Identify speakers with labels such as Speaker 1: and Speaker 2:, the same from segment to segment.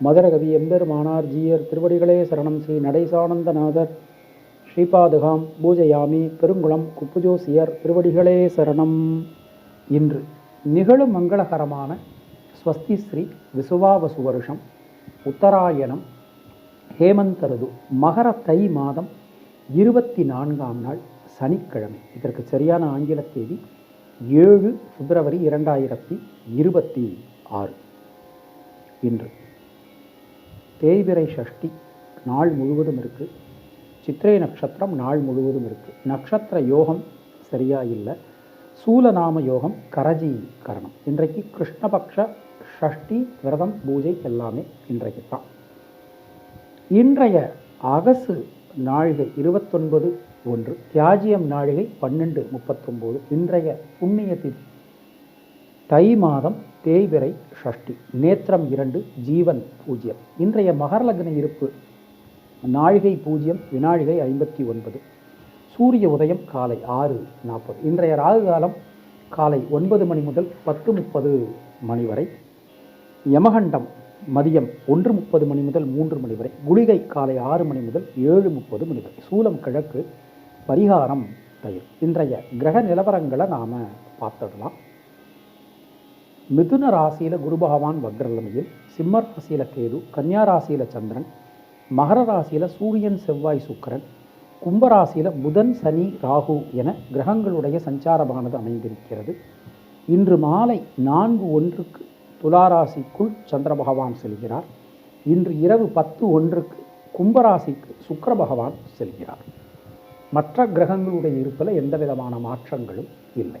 Speaker 1: மதுரகவி எம்பெருமானார் ஜீயர் திருவடிகளே சரணம் ஸ்ரீ நடேசானந்தநாதர். ஸ்ரீபாதுகாம் பூஜையாமி பெருங்குளம் குப்புஜோசியர் திருவடிகளே சரணம். இன்று நிகழும் மங்களகரமான ஸ்வஸ்தி ஸ்ரீ விசுவாவசு வருஷம் உத்தராயணம் ஹேமந்தருது மகர தை மாதம் இருபத்தி நான்காம் நாள் சனிக்கிழமை. இதற்கு சரியான ஆங்கில தேதி ஏழு பிப்ரவரி இரண்டாயிரத்தி இருபத்தி ஆறு. இன்று தேய்பிரை சஷ்டி நாள் முழுவதும் இருக்கு. சித்திரை நட்சத்திரம் நாள் முழுவதும் இருக்கு. நட்சத்திர யோகம் சரியா இல்லை. சூலநாம யோகம் கரஜி கரணம். இன்றைக்கு கிருஷ்ணபக்ஷ ஷஷ்டி விரதம் பூஜை எல்லாமே இன்றைக்கு தான். இன்றைய அகசு நாழிகை இருபத்தொன்பது ஒன்று தியாஜியம் நாழிகை பன்னெண்டு முப்பத்தொம்போது இன்றைய புண்ணிய திதி தை மாதம் தேய்பிறை ஷஷ்டி நேத்திரம் இரண்டு ஜீவன் பூஜ்ஜியம் இன்றைய மகரலக்ன இருப்பு நாழிகை பூஜ்ஜியம் வினாழிகை ஐம்பத்தி ஒன்பது. சூரிய உதயம் காலை ஆறு நாற்பது. இன்றைய ராகு காலம் காலை ஒன்பது மணி முதல் பத்து முப்பது மணி வரை. யமகண்டம் மதியம் ஒன்று முப்பது மணி முதல் மூன்று மணி வரை. குளிகை காலை ஆறு மணி முதல் ஏழு முப்பது மணி வரை. சூலம் கிழக்கு பரிகாரம் தயிர். இன்றைய கிரக நிலவரங்களை நாம் பார்த்துடலாம். மிதுன ராசியில் குரு பகவான் வக்ரலமையில் சிம்ம ராசியில் கேது கன்னியா ராசியில் சந்திரன் மகர ராசியில் சூரியன் செவ்வாய் சுக்கரன் கும்பராசியில் புதன் சனி ராகு என கிரகங்களுடைய சஞ்சாரமானது அமைந்திருக்கிறது. இன்று மாலை நான்கு ஒன்றுக்கு துளாராசிக்குள் சந்திர பகவான் செல்கிறார். இன்று இரவு பத்து ஒன்றுக்கு கும்பராசிக்கு சுக்கர பகவான் செல்கிறார். மற்ற கிரகங்களுடைய இருப்பில் எந்த விதமான மாற்றங்களும் இல்லை.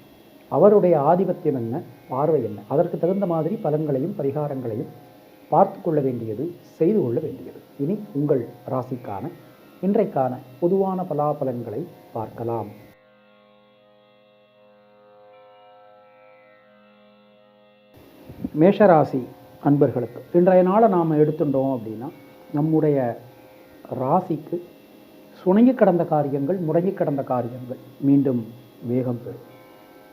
Speaker 1: அவருடைய ஆதிபத்தியம் என்ன? பார்வை என்ன? அதற்கு தகுந்த மாதிரி பலன்களையும் பரிகாரங்களையும் பார்த்து கொள்ள வேண்டியது செய்து கொள்ள வேண்டியது. இனி உங்கள் ராசிக்கான இன்றைக்கான பொதுவான பலாபலன்களை பார்க்கலாம். மேஷராசி அன்பர்களுக்கு இன்றைய நாளை நாம் எடுத்துட்டோம் அப்படின்னா நம்முடைய ராசிக்கு சுணங்கி கடந்த காரியங்கள் முடங்கி கடந்த காரியங்கள் மீண்டும் வேகம் பெறும்.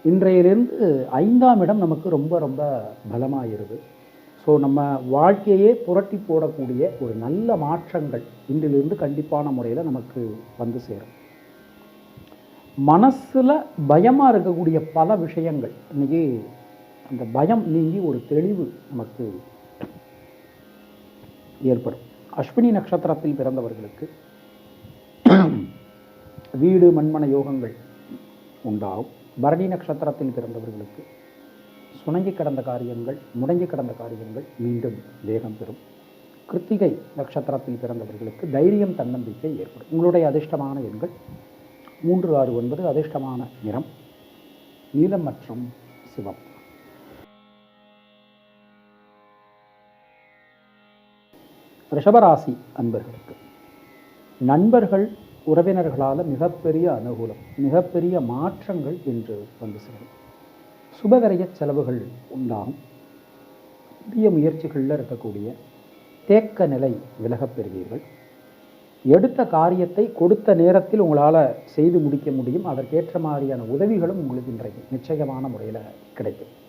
Speaker 1: இன்றையிலிருந்து ஐந்தாம் இடம் நமக்கு ரொம்ப ரொம்ப பலமாயிருது. ஸோ நம்ம வாழ்க்கையே புரட்டி போடக்கூடிய ஒரு நல்ல மாற்றங்கள் இன்றிலிருந்து கண்டிப்பான முறையில் நமக்கு வந்து சேரும். மனசில் பயமாக இருக்கக்கூடிய பல விஷயங்கள் இன்றைக்கி அந்த பயம் நீங்கி ஒரு தெளிவு நமக்கு ஏற்படும். அஸ்வினி நட்சத்திரத்தில் பிறந்தவர்களுக்கு வீடு மண்மன யோகங்கள் உண்டாகும். பரணி நட்சத்திரத்தில் பிறந்தவர்களுக்கு சுணங்கி கடந்த காரியங்கள் முடங்கி கடந்த காரியங்கள் மீண்டும் வேகம் பெறும். கிருத்திகை நட்சத்திரத்தில் பிறந்தவர்களுக்கு தைரியம் தன்னம்பிக்கை ஏற்படும். உங்களுடைய அதிர்ஷ்டமான எண்கள் மூன்று ஆறு ஒன்பது அதிர்ஷ்டமான நிறம் நீலம் மற்றும் சிவம் ரிஷபராசி அன்பர்களுக்கு நண்பர்கள் உறவினர்களால் மிகப்பெரிய அனுகூலம் மிகப்பெரிய மாற்றங்கள் என்று வந்து சேரும். சுபகரிய செலவுகள் உண்டாகும் புதிய முயற்சிகளில் இருக்கக்கூடிய தேக்க நிலை விலகப் பெறுவீர்கள். எடுத்த காரியத்தை கொடுத்த நேரத்தில் உங்களால் செய்து முடிக்க முடியும். அதற்கேற்ற மாதிரியான உதவிகளும் உங்களுக்கு இன்றைக்கு நிச்சயமான முறையில் கிடைக்கும்.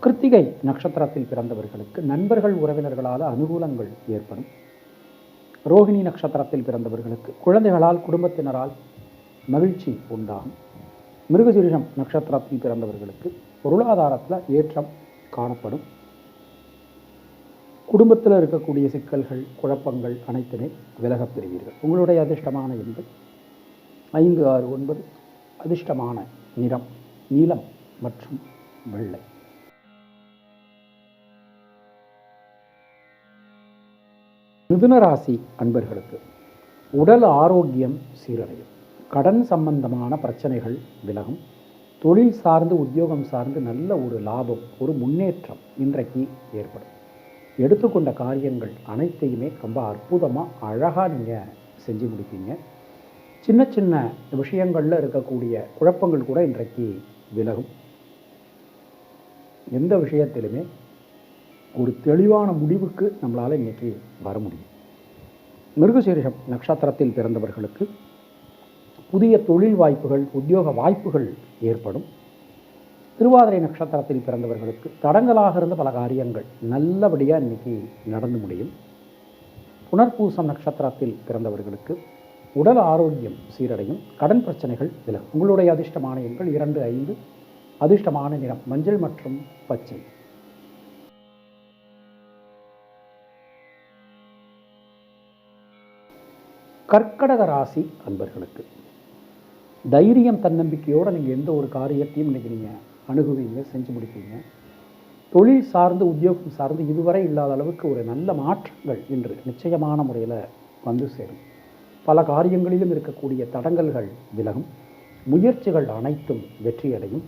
Speaker 1: கிருத்திகை நட்சத்திரத்தில் பிறந்தவர்களுக்கு நண்பர்கள் உறவினர்களால் அனுகூலங்கள் ஏற்படும். ரோகிணி நட்சத்திரத்தில் பிறந்தவர்களுக்கு குழந்தைகளால் குடும்பத்தினரால் மகிழ்ச்சி உண்டாகும். மிருகசீரிஷம் நட்சத்திரத்தில் பிறந்தவர்களுக்கு பொருளாதாரத்தில் ஏற்றம் காணப்படும். குடும்பத்தில் இருக்கக்கூடிய சிக்கல்கள் குழப்பங்கள் அனைத்துமே விலகப் பெறுவீர்கள். உங்களுடைய அதிர்ஷ்டமான எண்கள் ஐந்து ஆறு ஒன்பது அதிர்ஷ்டமான நிறம் நீலம் மற்றும் வெள்ளை. மிதுன ராசி அன்பர்களுக்கு உடல் ஆரோக்கியம் சீரடையும். கடன் சம்பந்தமான பிரச்சனைகள் விலகும். தொழில் சார்ந்து உத்தியோகம் சார்ந்து நல்ல ஒரு லாபம் ஒரு முன்னேற்றம் இன்றைக்கு ஏற்படும். எடுத்துக்கொண்ட காரியங்கள் அனைத்தையுமே ரொம்ப அற்புதமாக அழகாக நீங்கள் செஞ்சு முடிப்பீங்க. சின்ன சின்ன விஷயங்களில் இருக்கக்கூடிய குழப்பங்கள் கூட இன்றைக்கு விலகும். எந்த விஷயத்திலுமே ஒரு தெளிவான முடிவுக்கு நம்மளால் இன்னைக்கு வர முடியும். மிருகசீரிஷம் நட்சத்திரத்தில் பிறந்தவர்களுக்கு புதிய தொழில் வாய்ப்புகள் உத்தியோக வாய்ப்புகள் ஏற்படும். திருவாதிரை நட்சத்திரத்தில் பிறந்தவர்களுக்கு தடங்கலாக இருந்த பல காரியங்கள் நல்லபடியாக இன்னைக்கு நடந்து முடியும். புனர்பூசம் நட்சத்திரத்தில் பிறந்தவர்களுக்கு உடல் ஆரோக்கியம் சீரடையும். கடன் பிரச்சனைகள் விலகும். உங்களுடைய அதிர்ஷ்டமான எண்கள் இரண்டு ஐந்து. அதிர்ஷ்டமான நிறம் மஞ்சள் மற்றும் பச்சை. கர்க்கடக ராசி அன்பர்களுக்கு தைரியம் தன்னம்பிக்கையோடு நீங்கள் எந்த ஒரு காரியத்தையும் இன்றைக்கி நீங்கள் அணுகுவீங்க செஞ்சு முடிப்பீங்க. தொழில் சார்ந்து உத்தியோகம் சார்ந்து இதுவரை இல்லாத அளவுக்கு ஒரு நல்ல மாற்றங்கள் இன்று நிச்சயமான முறையில் வந்து சேரும். பல காரியங்களிலும் இருக்கக்கூடிய தடங்கல்கள் விலகும். முயற்சிகள் அனைத்தும் வெற்றியடையும்.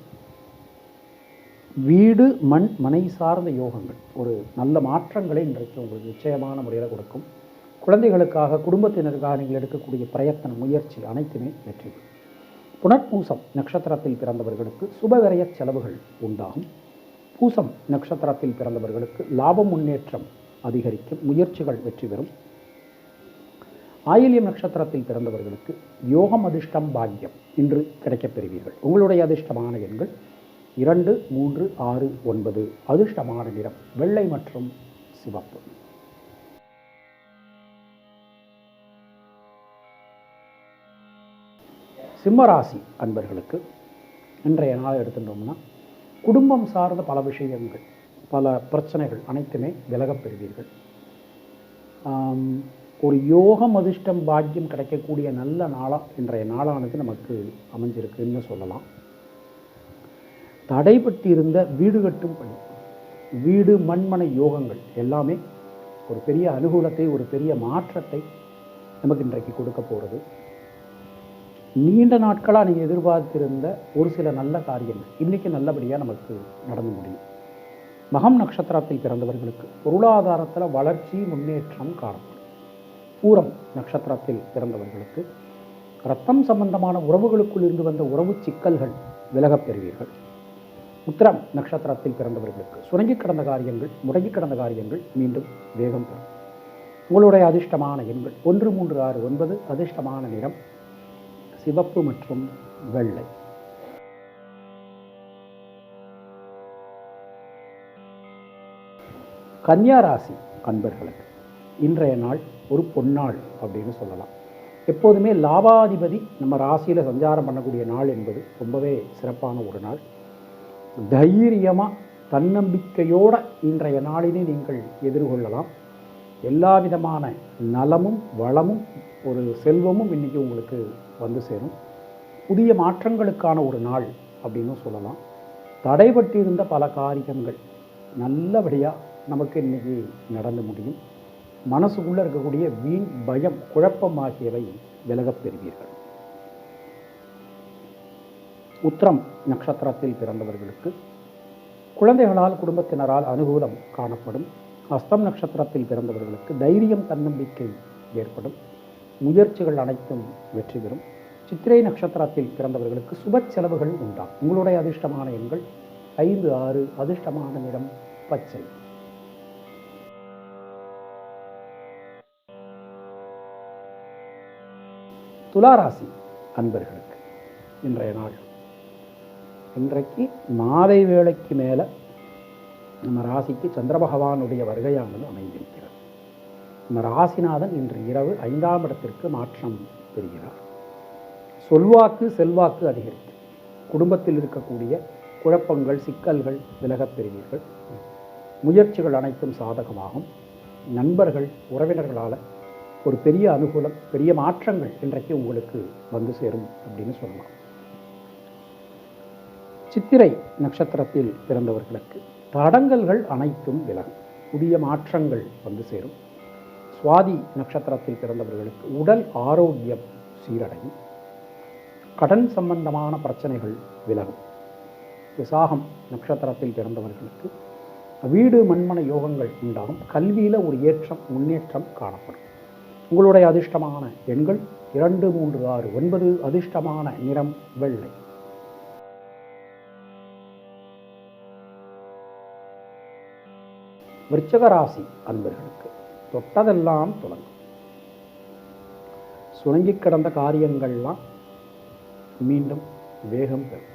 Speaker 1: வீடு மண் மனை சார்ந்த யோகங்கள் ஒரு நல்ல மாற்றங்களை இன்றைக்கு உங்களுக்கு நிச்சயமான முறையில் கொடுக்கும். குழந்தைகளுக்காக குடும்பத்தினருக்காக நீங்கள் எடுக்கக்கூடிய பிரயத்தன முயற்சி அனைத்துமே வெற்றி. புனர்பூசம் நட்சத்திரத்தில் பிறந்தவர்களுக்கு சுபவிரய செலவுகள் உண்டாகும். பூசம் நட்சத்திரத்தில் பிறந்தவர்களுக்கு லாபம் முன்னேற்றம் அதிகரிக்கும். முயற்சிகள் வெற்றி பெறும். ஆயில்யம் நட்சத்திரத்தில் பிறந்தவர்களுக்கு யோகம் அதிர்ஷ்டம் பாக்கியம் இன்று கிடைக்கப் பெறுவீர்கள். உங்களுடைய அதிர்ஷ்டமான எண்கள் இரண்டு மூன்று ஆறு ஒன்பது. அதிர்ஷ்டமான நிறம் வெள்ளை மற்றும் சிவப்பு. சிம்மராசி அன்பர்களுக்கு இன்றைய நாள் எடுத்துட்டோம்னா குடும்பம் சார்ந்த பல விஷயங்கள் பல பிரச்சனைகள் அனைத்துமே விலகப் பெறுவீர்கள். ஒரு யோகம் அதிர்ஷ்டம் பாக்கியம் கிடைக்கக்கூடிய நல்ல நாளாக இன்றைய நாளானது நமக்கு அமைஞ்சிருக்குன்னு சொல்லலாம். தடைபட்டு இருந்த வீடு கட்டும் பணி வீடு மண்மனை யோகங்கள் எல்லாமே ஒரு பெரிய அனுகூலத்தை ஒரு பெரிய மாற்றத்தை நமக்கு இன்றைக்கு கொடுக்க போகிறது. நீண்ட நாட்களாக நீங்கள் எதிர்பார்த்திருந்த ஒரு சில நல்ல காரியங்கள். இன்றைக்கி நல்லபடியாக நமக்கு நடந்து முடியும். மகம் நட்சத்திரத்தில் பிறந்தவர்களுக்கு பொருளாதாரத்தில் வளர்ச்சி முன்னேற்றம் காணப்படும். பூரம் நட்சத்திரத்தில் பிறந்தவர்களுக்கு ரத்தம் சம்பந்தமான உறவுகளுக்குள் இருந்து வந்த உறவு சிக்கல்கள் விலகப் பெறுவீர்கள். உத்திரம் நட்சத்திரத்தில் பிறந்தவர்களுக்கு சுரங்கி கடந்த காரியங்கள் முடங்கி கடந்த காரியங்கள் மீண்டும் வேகம் பெறும். உங்களுடைய அதிர்ஷ்டமான எண்கள் ஒன்று மூன்று ஆறு ஒன்பது அதிர்ஷ்டமான நிறம் சிவப்பு மற்றும் வெள்ளை. கன்னியா ராசி அன்பர்களுக்கு இன்றைய நாள் ஒரு பொன்னாள் அப்படின்னு சொல்லலாம். எப்போதுமே லாபாதிபதி நம்ம ராசியில் சஞ்சாரம் பண்ணக்கூடிய நாள் என்பது ரொம்பவே சிறப்பான ஒரு நாள். தைரியமாக தன்னம்பிக்கையோட இன்றைய நாளினை நீங்கள் எதிர்கொள்ளலாம். எல்லா விதமான நலமும் வளமும் ஒரு செல்வமும் இன்றைக்கி உங்களுக்கு வந்து சேரும். புதிய மாற்றங்களுக்கான ஒரு நாள் அப்படின்னு சொல்லலாம். தடைபட்டிருந்த பல காரியங்கள் நல்லபடியாக நமக்கு இன்றைக்கி நடந்து முடியும். மனசுக்குள்ளே இருக்கக்கூடிய வீண் பயம் குழப்பம் ஆகியவை விலகப் பெறுவீர்கள். உத்திரம் நட்சத்திரத்தில் பிறந்தவர்களுக்கு குழந்தைகளால் குடும்பத்தினரால் அனுகூலம் காணப்படும். அஸ்தம் நட்சத்திரத்தில் பிறந்தவர்களுக்கு தைரியம் தன்னம்பிக்கை ஏற்படும். முயற்சிகள் அனைத்தும் வெற்றி பெறும். சித்திரை நட்சத்திரத்தில் பிறந்தவர்களுக்கு சுப செலவுகள் உண்டாகும் உங்களுடைய அதிர்ஷ்டமான எண்கள் ஐந்து ஆறு அதிர்ஷ்டமான நிறம் பச்சை. துளாராசி அன்பர்களுக்கு இன்றைய நாள். இன்றைக்கு மாலை வேளைக்கு மேலே நம்ம ராசிக்கு சந்திர பகவானுடைய வருகையானது அமைந்திருக்கு ராசிநாதன் இன்று இரவு ஐந்தாம் இடத்திற்கு மாற்றம் பெறுகிறார். சொல்வாக்கு செல்வாக்கு அதிகரித்து குடும்பத்தில் இருக்கக்கூடிய குழப்பங்கள் சிக்கல்கள் விலகப் பெறுவீர்கள். முயற்சிகள் அனைத்தும் சாதகமாகும். நண்பர்கள் உறவினர்களால் ஒரு பெரிய அனுகூலம் பெரிய மாற்றங்கள் இன்றைக்கு உங்களுக்கு வந்து சேரும் அப்படின்னு சொல்லலாம். சித்திரை நட்சத்திரத்தில் பிறந்தவர்களுக்கு தடங்கல்கள் அனைத்தும் விலகும். புதிய மாற்றங்கள் வந்து சேரும். சுவாதி நட்சத்திரத்தில் பிறந்தவர்களுக்கு உடல் ஆரோக்கியம் சீரடையும். கடன் சம்பந்தமான பிரச்சனைகள் விலகும். விசாகம் நட்சத்திரத்தில் பிறந்தவர்களுக்கு வீடு மண்மன யோகங்கள் உண்டாகும். கல்வியில் ஒரு ஏற்றம் முன்னேற்றம் காணப்படும். உங்களுடைய அதிர்ஷ்டமான எண்கள் இரண்டு மூன்று ஆறு ஒன்பது அதிர்ஷ்டமான நிறம் வெள்ளை. விருச்சக ராசி அன்பர்களுக்கு தொட்டதெல்லாம் தொடங்கும் சுணங்கி கிடந்த காரியங்கள்லாம் மீண்டும் வேகம் பெறும்.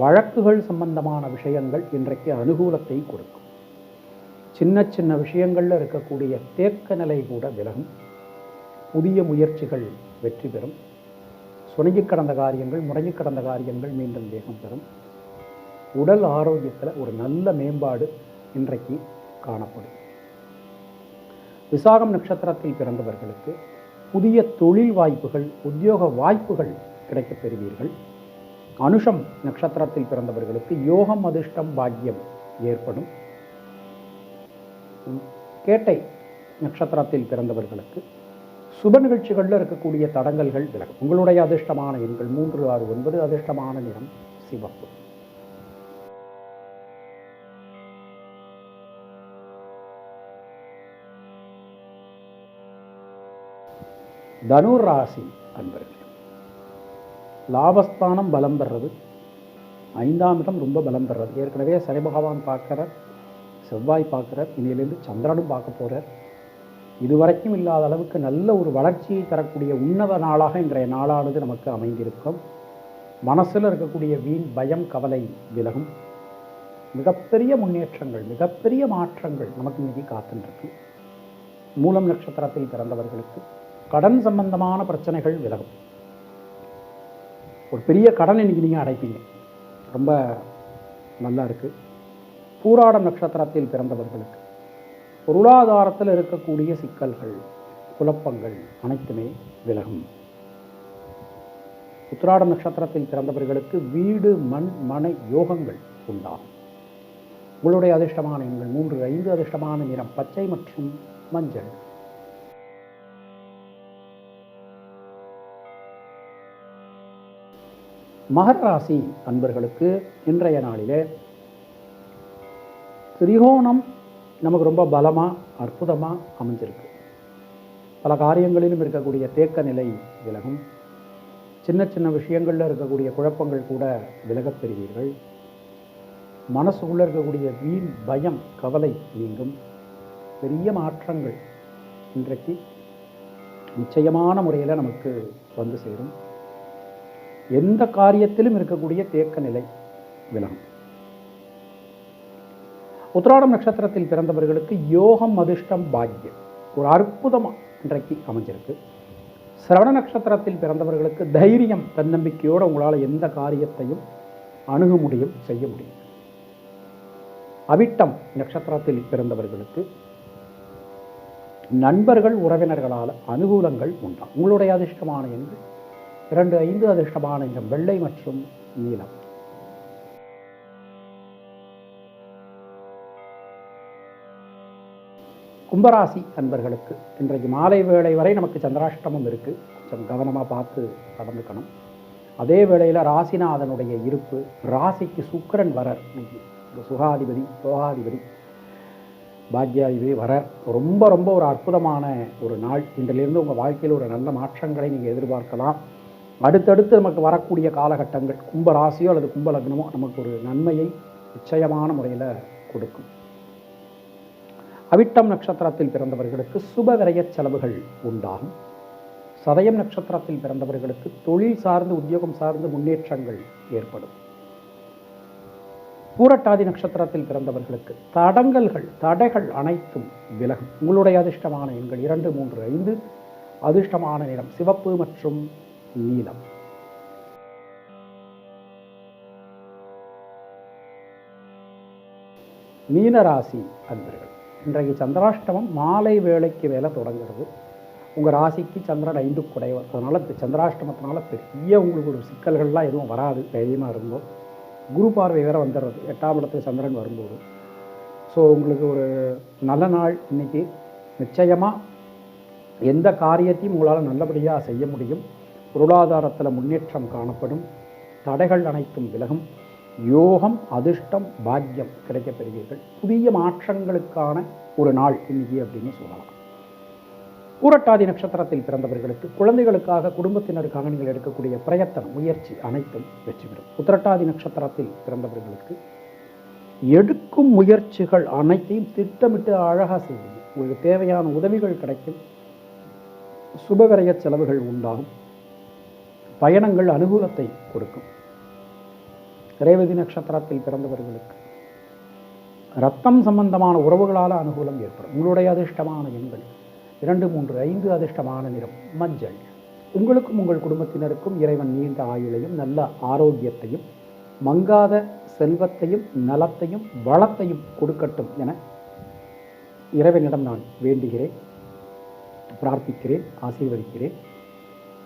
Speaker 1: வழக்குகள் சம்பந்தமான விஷயங்கள் இன்றைக்கு அனுகூலத்தை கொடுக்கும். சின்ன சின்ன விஷயங்களில் இருக்கக்கூடிய தேக்க நிலை கூட விலகும். புதிய முயற்சிகள் வெற்றி பெறும். சுணங்கி கடந்த காரியங்கள் முடங்கி கடந்த காரியங்கள் மீண்டும் வேகம் பெறும். உடல் ஆரோக்கியத்தில் ஒரு நல்ல மேம்பாடு இன்றைக்கு காணப்படும். விசாகம் நட்சத்திரத்தில் பிறந்தவர்களுக்கு புதிய தொழில் வாய்ப்புகள் உத்தியோக வாய்ப்புகள் கிடைக்கப் பெறுவீர்கள். அனுஷம் நட்சத்திரத்தில் பிறந்தவர்களுக்கு யோகம் அதிர்ஷ்டம் பாக்கியம் ஏற்படும். கேட்டை நட்சத்திரத்தில் பிறந்தவர்களுக்கு சுப நிகழ்ச்சிகளில் இருக்கக்கூடிய தடங்கல்கள் விலகும். உங்களுடைய அதிர்ஷ்டமான எண்கள் மூன்று ஆறு ஒன்பது அதிர்ஷ்டமான நிறம் சிவப்பு. தனுர் ராசி அன்பர்கள் லாபஸ்தானம் பலம் பெறது ஐந்தாம் இடம் ரொம்ப பலம் பெறது ஏற்கனவே சனி பகவான் பார்க்குறார் செவ்வாய் பார்க்குறார் இனியிலேருந்து சந்திரனும் பார்க்க போகிறார் இதுவரைக்கும் இல்லாத அளவுக்கு நல்ல ஒரு வளர்ச்சியை தரக்கூடிய உன்னத நாளாக இன்றைய நாளானது நமக்கு அமைந்திருக்கும். மனசில் இருக்கக்கூடிய வீண் பயம் கவலை விலகும். மிகப்பெரிய முன்னேற்றங்கள் மிகப்பெரிய மாற்றங்கள் நமக்கு இன்றைக்கி காத்துருக்கு மூலம் நட்சத்திரத்தில் பிறந்தவர்களுக்கு கடன் சம்பந்தமான பிரச்சனைகள் விலகும். ஒரு பெரிய கடன் இன்னைக்கு நீங்கள் அடைப்பீங்க. ரொம்ப நல்லா இருக்குது பூராடம் நட்சத்திரத்தில் பிறந்தவர்களுக்கு பொருளாதாரத்தில் இருக்கக்கூடிய சிக்கல்கள் குழப்பங்கள் அனைத்துமே விலகும். உத்திராடம் நட்சத்திரத்தில் பிறந்தவர்களுக்கு வீடு மண் மனை யோகங்கள் உண்டாகும். உங்களுடைய அதிர்ஷ்டமான எண்கள் மூன்று ஐந்து அதிர்ஷ்டமான நிறம் பச்சை மற்றும் மஞ்சள். மகர ராசி அன்பர்களுக்கு இன்றைய நாளிலே திரிகோணம் நமக்கு ரொம்ப பலமாக அற்புதமாக அமைஞ்சிருக்கு. பல காரியங்களிலும் இருக்கக்கூடிய தேக்க நிலை விலகும். சின்ன சின்ன விஷயங்களில் இருக்கக்கூடிய குழப்பங்கள் கூட விலகப் பெறுவீர்கள். மனசுக்குள்ளே இருக்கக்கூடிய வீண் பயம் கவலை நீங்கும். பெரிய மாற்றங்கள் இன்றைக்கு நிச்சயமான முறையில் நமக்கு வந்து சேரும். எந்த காரியத்திலும் இருக்கக்கூடிய தேக்க நிலை விலகும். உத்திராடம் நட்சத்திரத்தில் பிறந்தவர்களுக்கு யோகம் அதிர்ஷ்டம் பாக்கியம். ஒரு அற்புதமாக இன்றைக்கு அமைஞ்சிருக்கு. சிரவண நட்சத்திரத்தில் பிறந்தவர்களுக்கு தைரியம் தன்னம்பிக்கையோடு உங்களால் எந்த காரியத்தையும் அணுக முடியும் செய்ய முடியும். அவிட்டம் நட்சத்திரத்தில் பிறந்தவர்களுக்கு நண்பர்கள் உறவினர்களால் அனுகூலங்கள் உண்டாம் உங்களுடைய அதிர்ஷ்டமான என்று இரண்டு ஐந்து அதிர்ஷ்டமான இந்த வெள்ளை மற்றும் நீலம். கும்பராசி அன்பர்களுக்கு இன்றைக்கு மாலை வேளை வரை நமக்கு சந்திராஷ்டமம் இருக்குது கொஞ்சம் கவனமாக பார்த்து நடந்துக்கணும். அதே வேளையில் ராசிநாதனுடைய இருப்பு ராசிக்கு சுக்கிரன் வரர். இன்னைக்கு இந்த சுகாதிபதி யோகாதிபதி பாக்யாதிபதி வரர். ரொம்ப ரொம்ப ஒரு அற்புதமான ஒரு நாள். இன்றிலிருந்து உங்கள் வாழ்க்கையில் ஒரு நல்ல மாற்றங்களை நீங்கள் எதிர்பார்க்கலாம். அடுத்தடுத்து நமக்கு வரக்கூடிய காலகட்டங்கள் கும்ப ராசியோ அல்லது கும்ப லக்னமோ நமக்கு ஒரு நன்மையை நிச்சயமான முறையில் கொடுக்கும். அவிட்டம் நட்சத்திரத்தில் பிறந்தவர்களுக்கு சுப விரயச் செலவுகள் உண்டாகும். சதயம் நட்சத்திரத்தில் பிறந்தவர்களுக்கு தொழில் சார்ந்து உத்தியோகம் சார்ந்து முன்னேற்றங்கள் ஏற்படும். பூரட்டாதி நட்சத்திரத்தில் பிறந்தவர்களுக்கு தடங்கல்கள் தடைகள் அனைத்தும் விலகும். உங்களுடைய அதிர்ஷ்டமான எண்கள் இரண்டு மூன்று ஐந்து. அதிர்ஷ்டமான நிறம் சிவப்பு மற்றும் நீலம் மீனராசி அன்பர்கள் இன்றைக்கு சந்திராஷ்டமம் மாலை வேலைக்கு வேலை தொடங்குறது. உங்கள் ராசிக்கு சந்திரன் ஐந்து குடைவர் அதனால் சந்திராஷ்டமத்தினால பெரிய உங்களுக்கு ஒரு சிக்கல்கள்லாம் எதுவும் வராது தைரியமாக இருந்தோம் குரு பார்வை வேற வந்துடுறது. எட்டாம் இடத்துல சந்திரன் வரும்போது. ஸோ உங்களுக்கு ஒரு நல்ல நாள் இன்னைக்கு. நிச்சயமாக எந்த காரியத்தையும் உங்களால் நல்லபடியாக செய்ய முடியும். பொருளாதாரத்தில் முன்னேற்றம் காணப்படும். தடைகள் அனைத்தும் விலகும். யோகம் அதிர்ஷ்டம் பாக்கியம் கிடைக்கப்பெறுவீர்கள். புதிய மாற்றங்களுக்கான ஒரு நாள் இன்னைக்கு அப்படின்னு சொல்லலாம். பூரட்டாதி நட்சத்திரத்தில் பிறந்தவர்களுக்கு குழந்தைகளுக்காக குடும்பத்தினருக்காக நீங்கள் எடுக்கக்கூடிய பிரயத்தனம் முயற்சி அனைத்தும் வெற்றி பெறும். உத்திரட்டாதி நட்சத்திரத்தில் பிறந்தவர்களுக்கு எடுக்கும் முயற்சிகள் அனைத்தையும் திட்டமிட்டு அழகாக செய்வீங்க. உங்களுக்கு தேவையான உதவிகள் கிடைக்கும். சுபவிரய செலவுகள் உண்டாகும். பயணங்கள் அனுகூலத்தை கொடுக்கும். ரேவதி நட்சத்திரத்தில் பிறந்தவர்களுக்கு ரத்தம் சம்பந்தமான உறவுகளால் அனுகூலம் ஏற்படும். உங்களுடைய அதிர்ஷ்டமான எண்கள் இரண்டு மூன்று ஐந்து அதிர்ஷ்டமான நிறம் மஞ்சள். உங்களுக்கும் உங்கள் குடும்பத்தினருக்கும் இறைவன் நீண்ட ஆயுளையும் நல்ல ஆரோக்கியத்தையும் மங்காத செல்வத்தையும் நலத்தையும் வளத்தையும் கொடுக்கட்டும் என இறைவனிடம் நான் வேண்டுகிறேன் பிரார்த்திக்கிறேன் ஆசீர்வதிக்கிறேன்.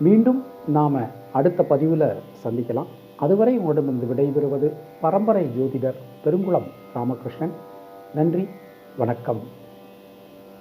Speaker 1: மீண்டும் நாம் அடுத்த பதிவில் சந்திக்கலாம். அதுவரை உங்களிடமிருந்து விடைபெறுவது பரம்பரை ஜோதிடர் பெருங்குளம் ராமகிருஷ்ணன். நன்றி வணக்கம்.